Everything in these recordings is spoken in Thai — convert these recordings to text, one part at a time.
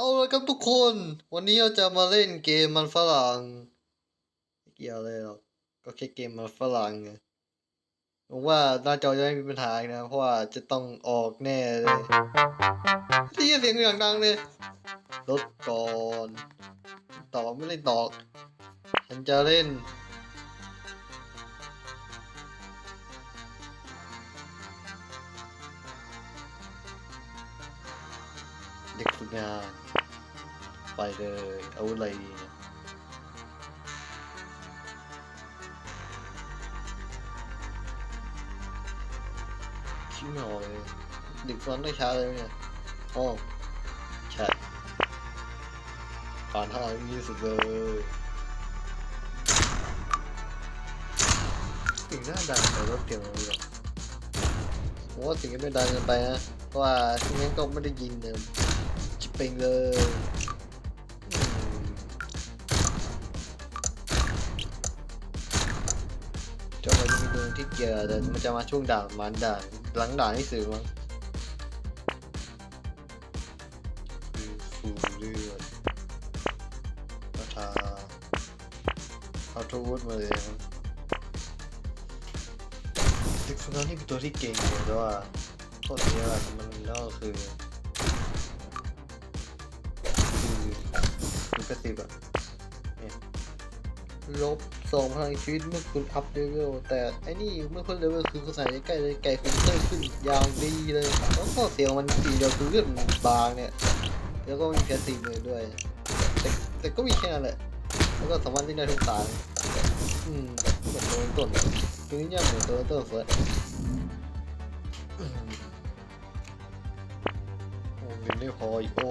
เอาละครับทุกคน วันนี้เราจะมาเล่นเกมมันฝรั่งไม่เกี่ยวเลยหรอกก็แค่เกมมันฝรั่งไงหวังว่าหน้าจอจะไม่มีปัญหาอีกนะ เพราะว่าจะต้องออกแน่เลยได้ยินเสียงอย่างดังเลยลดก่อนต่อไม่เล่นต่อฉันจะเล่น เด็กฝึกงาน ไปเลยเอาอะไรดีเนี่ยคิมอยด็กฟันได้ช้าเลยเนี่ยอ๋อใช่ผ่านห้าวิสุดเลยสิ่งหน้าดังแต่รถเกี่ยวเลยผมว่าสิ่งนี้ไม่ดังเกินไปนะเพราะว่าที่งั้นก็ไม่ได้ยินเนี่ยชิปเปงเลย เกี่ยวแต่มันจะมาช่วงด่านมันด่านหลังด่านที่สื่อมั้งฟูเลือดกระทาเอาทูวุฒมาเลยมั้งเด็กฝึกงานนี่เป็นตัวที่เก่งอยู่แต่ว่าข้อเสียหลักของมันก็คือคือคือกระติบอะ ลบสองพลังชีวิตเมื่อคุณอัพเลเวลแต่ไอ้นี่เมื่อคุณเลเวลคือคุณใส่ใกล้เลยไก่คุณเพิ่มขึ้นยางดีเลยแล้วก็เสียงมันสีเดียวคือเลือดบางเนี่ย แล้วก็มีแค่สี่หมื่นด้วย แต่แต่ก็มีแค่นั้นแหละแล้วก็สามารถเล่นได้ทุกสายอืมเหมือนตัวต้นตัวนี้ยังเหมือนตัวต้นเฟิร์สอืมโอ้เงินไม่พออีกโอ้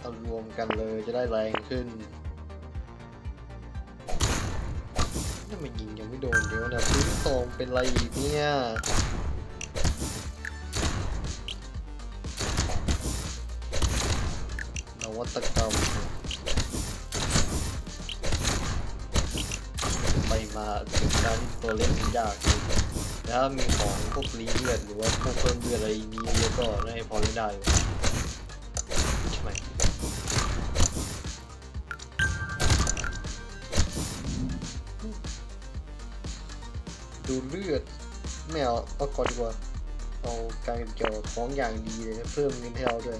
เอารวมกันเลยจะได้แรงขึ้น นี่มันยิงยังไม่โดนเดี๋ยวนะพื้นทองเป็นไรอีกเนี่ยนวัตกรรมไปมาถึงการตัวเล่นมันยากแล้วมีของพวกรีเลือดหรือว่าพวกเพิ่มเลือดอะไรนี้เยอะก็น่าจะพอได้ เลือดไม่เอาเอาก่อนดีกว่าเอาการเกี่ยวของอย่างดีเลยเพิ่มเงินให้เราด้วย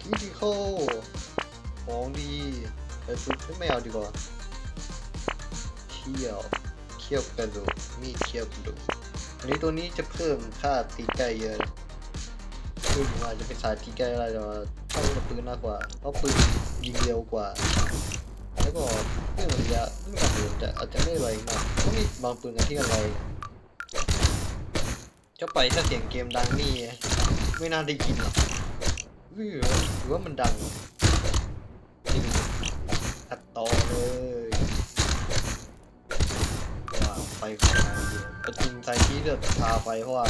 คิดิโคของดีไปฝึกไม่เอาดีกว่าเขี้ยวเขี้ยวกระดูกมีเขี้ยวกระดูกอันนี้ตัวนี้จะเพิ่มค่าตีใกล้เยอะคือผมอาจจะเป็นสายตีใกล้อะไรแต่ว่าชอบกับปืนมากกว่าเพราะปืนยิงเร็วกว่า แล้วก็เรื่องระยะ ไม่กระอาจจะไม่แรงมากก็มีบางปืนกันที่กันแรจะไปถ้าเสียงเกมดังนี่ไม่น่าได้ยินหรอกหรือว่ามันดังจริงอัดต่อเลยว่าไฟของนเยอะจริงใจที่เลือกพาไปเพราะว่า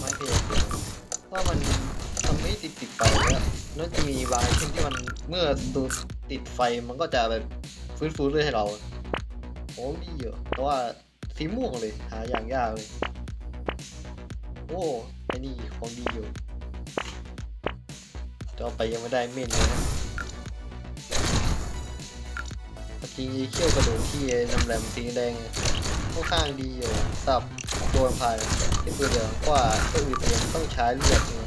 ไม่เพียงว่าะมันมันไม่ติดติดไฟแล้วแล้วจะมีบางชิ้นที่มันเมื่อตูติดไฟมันก็จะแบบฟื้นฟูเรื่อยให้เรา โอ้ดีเยอะแต่ว่าสีม่วงเลยหาอย่างยากเลย โอ้ไอ้นี่ของดีอยู่ต่อไปยังไม่ได้เม่นเลยนะจริงๆเขี้ยวกระโดูกที่น้ำแหลมสีแดงค่อนข้างดีอยู่สับโดนพายที่ตัวเดียวเพราะว่าตัวอื่นยังต้องใช้เลือดไง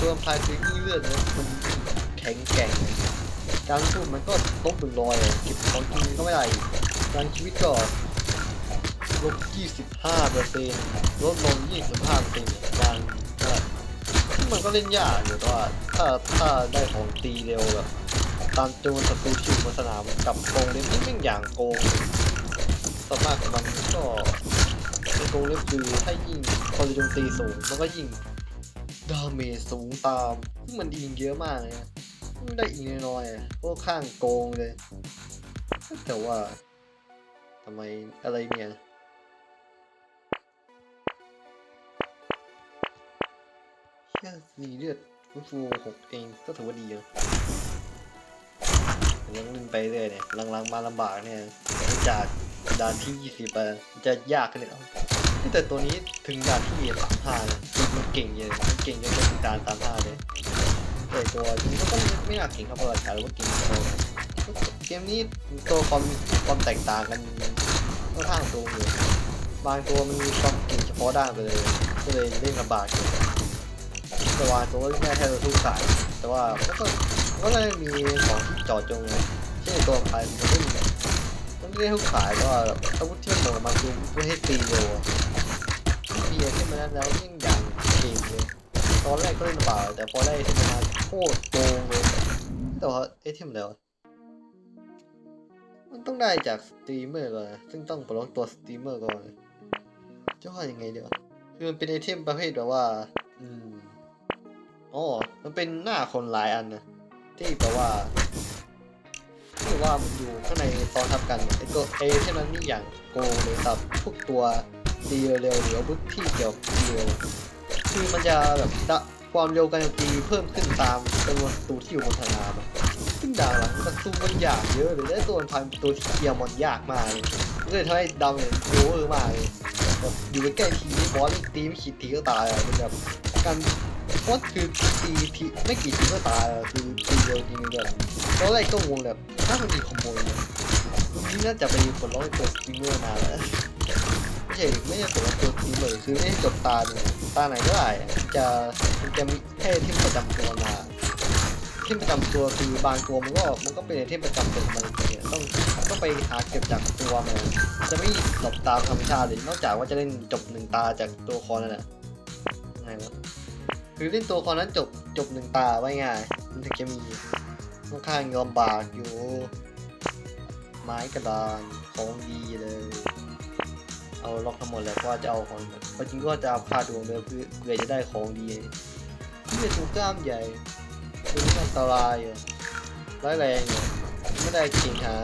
ตัวพายคือยิ่เลือดนะมันแข็งแกร่งการสู้มันก็ลบหนึ่งร้อยเก็บของกินก็ไม่ได้ การชีวิตก็ลบ25เปอร์เซ็นต์ลดลง25เปอร์เซ็นต์การซึ่งมันก็เล่นยากอยู่แต่ว่าถ้าถ้าได้ของตีเร็วแบบตามจำนศัตรูที่อยู่บนสนามกับโกงเล็บนี่แม่งอย่างโกงสมากมันก็ในโกงเล็บคือถ้ายิ่งพอจะโจมตีสูงมันก็ยิ่งดาเมจสูงตามซึ่งมันยิงเยอะมากเลยนะได้อีกน้อยๆพวกข้างโกงเลย แต่ว่า ทำไมอะไรเนี่ยเชื่อมีเลือดฟื้นฟูหกเองก็ถือว่าดีนะยังเล่นไปเรื่อยเนี่ยหลังๆมาลำบากเนี่ยจากด่านที่ยี่สิบไปจะยากขึ้นเลยแต่ตัวนี้ถึงด่านที่สามห้าเลยมันเก่งเยอะมันเก่งจนถึงด่านสามห้าเลยแต่ตัวนี้ก็ไม่น่าเก่งเท่าประวัติศาหรือว่าเก่งเท่า เกมนี้ตัวความความแตกต่างกันค่อนข้างสูงอยู่บางตัวมันมีความเก่งเฉพาะด้านไปเลยก็เลยเล่นลำบากอยู่แต่ว่าตัวแม่แทบจะทุกสาย แต่ว่าก็ก็เลยมีของที่จอดจงไงเช่นตัวพายมันก็เล่นมันไม่ได้ทุกสายก็อาวุธที่มันโหมดมาคือไม่ให้ตีเร็วอะเบียร์ขึ้นแล้วยิ่งอย่างเก่งเลยตอนแรกก็เล่นเปล่าแต่พอได้ขึ้นมาโคตรโกงเลยแต่ว่าเอ๊ะที่มันแล้ว มันต้องได้จากสตรีมเมอร์ก่อนนะซึ่งต้องปลดตัวสตรีมเมอร์ก่อนจะว่ายังไงเดี๋ยวคือมันเป็นไอเทมประเภทแบบว่า อืมอ๋อมันเป็นหน้าคนหลายอันนะที่แบบว่าที่ว่ามันอยู่ข้างในตอนทับกันไอตัวไอเทมนั้นนี่อย่างโกงเลยครับพวกตัวตีเร็วหรือวุธที่เกี่ยวเร็วคือมันจะแบบดะความเร็วการโจมตีเพิ่มขึ้นตามจำนวนศัตรูที่อยู่บนสนามอะ ซึ่งดาวหลังมันสู้มันยากเยอะเลยและตัวมันพันตัวที่เคลียร์มอนยากมากเลยก็เลยทำให้ดาวเนี่ยโอเวอร์มากเลยแบบอยู่ใกล้ทีนี่บอสตีไม่ขีดทีก็ตายอะเป็นแบบการบอสคือตีทีไม่กี่ทีก็ตายอะคือตีเร็วจริงๆแบบตอนแรกก็งงแบบถ้ามันมีคอมโบเนี่ยนี่น่าจะไปผลร้อยตัวสตรีมเมอร์นานแล้วไม่ใช่ไม่ใช่ตัวตัวทีมเลยคือไม่ใช่จบตาหนึ่งตาไหนก็ได้อะจะจะมีแค่ทีมประจำตัวมา ทีมประจำตัวคือบางตัวมันก็มันก็เป็นทีมประจำตัวมันจริงๆต้องต้องไปหาเก็บจากตัวมันจะไม่จบตามธรรมชาติเลยนอกจากว่าจะเล่นจบหนึ่งตาจากตัวคอนั่นแหละไงวะคือเล่นตัวคอนั้นจบจบหนึ่งตาไว้ง่ายมันถึงจะมีค่อนข้างลำบากอยู่ ไม้กระดานของดีเลย เอาล็อกทั้งหมดแล้วก็จะเอาของจริงก็จะพาดวงเลยเพื่อเพื่อจะได้ของดีที่เป็นตัวกล้ามใหญ่ ตัวนี้อันตรายอยู่ร้ายแรงอยู่ไม่ได้เก่งหา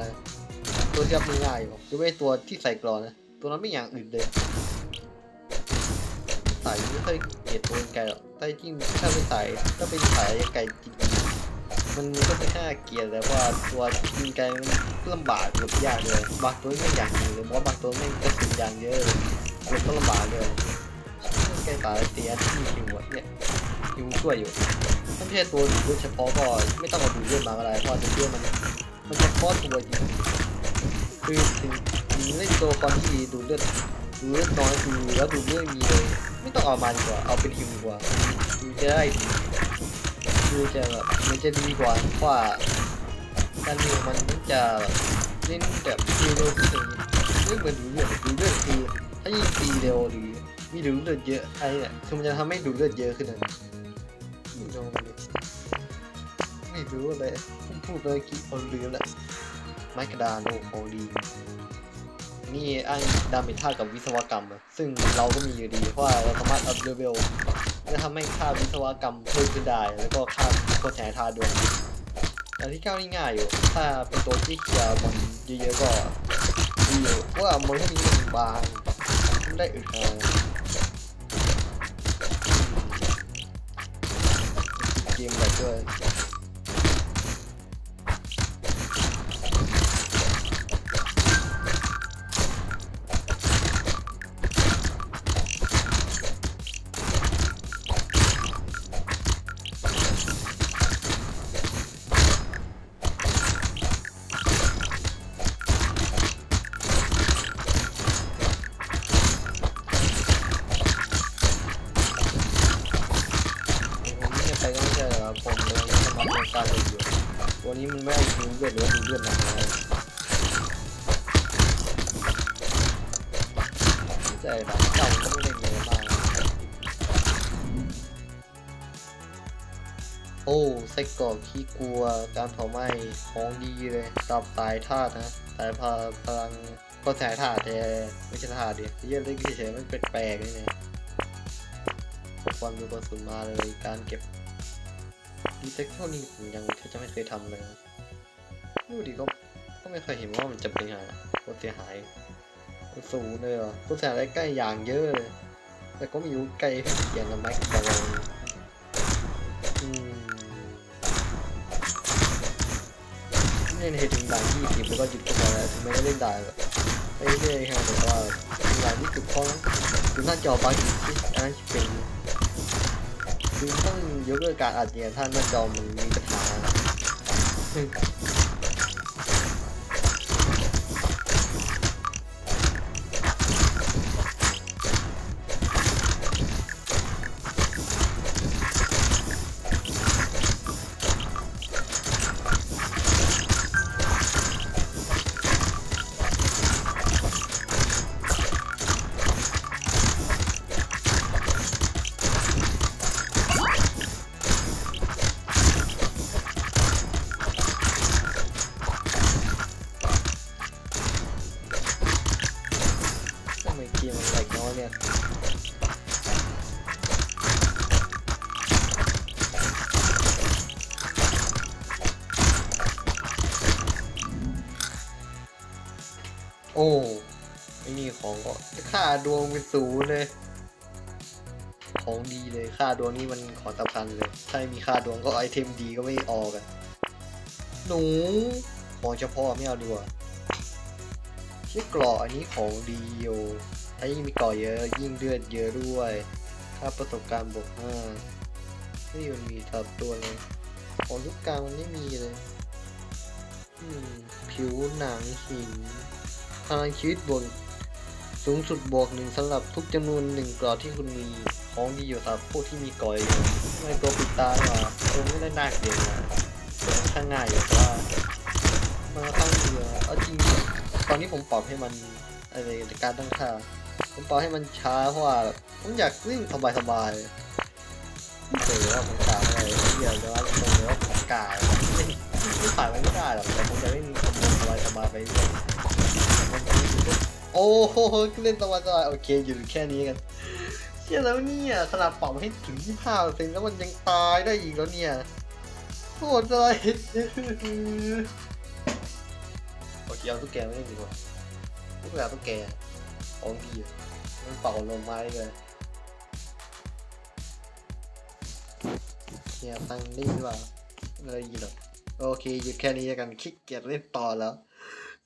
ตัวที่รับมือง่ายอยู่ยกเว้นตัวที่ใส่กรอนนะตัวนั้นไม่อย่างอื่นเลยใส่ไม่ค่อยเกลียดตัวไก่หรอกแต่จริงถ้าไม่ใส่ก็เป็นสายไก่จริงมันก็ไม่น่าเกลียดแต่ว่าตัวกินไก่มันลำบากหรือยากเลยบางตัวไม่อย่ากกินเลยเพราะว่าบางตัวไม่กระสุนยางเยอะเลยมันก็ลำบากเลยไก่ตายเตียนที่คิวอะเนี่ย คิวช่วยอยู่ถ้าไม่ใช่ตัวดูดเฉพาะก็ไม่ต้องเอาดูดเลือดมาก็ได้เพราะดูเลื่อมันมันเฉพาะตัวจริงคือถึงถึงเล่นตัวตอนที่ดูดเลือดดูดเลือดน้อยคือแล้วดูดเลือดมีเลยไม่ต้องเอามาดีกว่าเอาเป็นฮิวดีกว่าฮิวจะได้ดีฮิวจะแบบมันจะดีกว่าเพราะว่าการฮิวมันจะเล่นแบบฮิวเร็วขึ้นอย่างนี้ไม่เหมือนดูดเลือดดูดเลือดคือถ้ายิ่งตีเร็วหรือมีดูดเลือดเยอะไอ้เนี่ยคือมันจะทำให้ดูดเลือดเยอะขึ้นนะ รู้เลยผมพูดไปกี่คนลืมแหล้วไม้กระดานโอ้โหดีนี่อ้างดาเมจท่ากับวิศวกรรม ซึ่งเราก็มีอยู่ดี เพราะว่าเราสามารถอัพเลเวลจะทำให้ค่าวิศวกรรมเพิ่มขึ้นได้ แล้วก็ค่าโคตรแสท่าดวงแต่ที่เก้านี่ง่ายอยู่ ถ้าเป็นตัวที่เคลียร์มันเยอะๆก็ดีอยู่เพราะว่ามันพวกนี้มันบางมันได้อึดเอาเกมแบบด้วย ทำงานการเลยอยู่วันนี้มันไม่ได้ดูเลือดหรือว่าดูเลือดหนักอะไรใช่ครับเจ้าก็ไม่ได้เยอะมากโอ้ไส้กรอกขี้กลัวการเผาไหม้ของดีเลยตับสายธาตุนะสายพาพลังก็สายธาตุแต่ไม่ใช่ธาตุดิเยี่ยเล็กเฉยๆมันเป็นแปลกนี่เนี่ยความดูกระสุนมาเลยการเก็บ ดีเทคเท่านี้ผมยังแทบจะไม่เคยทำเลยดูดิก็ก็ไม่เคยเห็นว่ามันจะเป็นยังไงก็เสียหายสูงเลยเหรอตัวเสียหายใกล้อย่างเยอะเลย แต่ก็ไม่รู้ใกล้อย่างละไม้กับเราอืมเล่นให้ถึงด่านยี่สิบแล้วก็หยุดก็พอแล้วถึงไม่ได้เล่นด่านแบบไม่ได้แค่แต่ว่าอย่างที่ถูกต้องดูหน้าจอบางทีที่อันนั้นเป็น คือต้องยกเลิกการอัดเนี่ยถ้าหน้าจอมันมีปัญหา โอ้ไอ้นี่ของก็ค่าดวงเป็นศูนย์เลย ของดีเลยค่าดวงนี่มันของสำคัญเลย ถ้าไม่มีค่าดวงก็ไอเทมดีก็ไม่ออกกันหนูของเฉพาะไม่เอาดีกว่าที่กราะอันนี้ของดีอยู่ถ้ายิ่งมีกราะเยอะยิ่งเลือดเยอะด้วย ถ้าประสบการณ์บวกห้านี่มันมีทับตัวเลย ของทุกกลางมันไม่มีเลย อืม ผิวหนังหิน พลังชีวิตบวกสูงสุดบวกหนึ่งสำหรับทุกจำนวนหนึ่งกราะที่คุณมีของดีอยู่สำหรับพวกที่มีกราะเยไม่ตัวปิดตาหรอตัวไม่ได้น่าเกลียดนะข้างง่ายอยู่แต่ว่ามันก็ต้องเยอเอาจริงตอนนี้ผมปรับให้มันอะไรการตั้งค่าผมปรับให้มันช้าเพราะว่าผมอยากวิ่งสบายๆเจอว่าผมกล่าวอะไรเดียวจะว่าตรงเลยว่าผมกล่าวไม่ไม่ผ่านมันไม่ได้หรอกแต่ผมจะเล่นสบายๆไปเรื่อย โอ้โหเล่นสบายๆโอเคอยู่แค่นี้กันเชี่ยแล้วเนี่ยขนาดปรับให้ถึง 25%แล้วมันยังตายได้อีกแล้วเนี่ยโคตรอะไรโอเคเอาตุ๊กแกมาเล่นดีกว่าตุ๊กแกตุ๊กแกของดีมันเป่าลมไม้เลยเนี่ยตังค์นี่ดีกว่าอะไรดีหรอโอเคหยุดแค่นี้กันขี้เกียจเล่นต่อแล้ว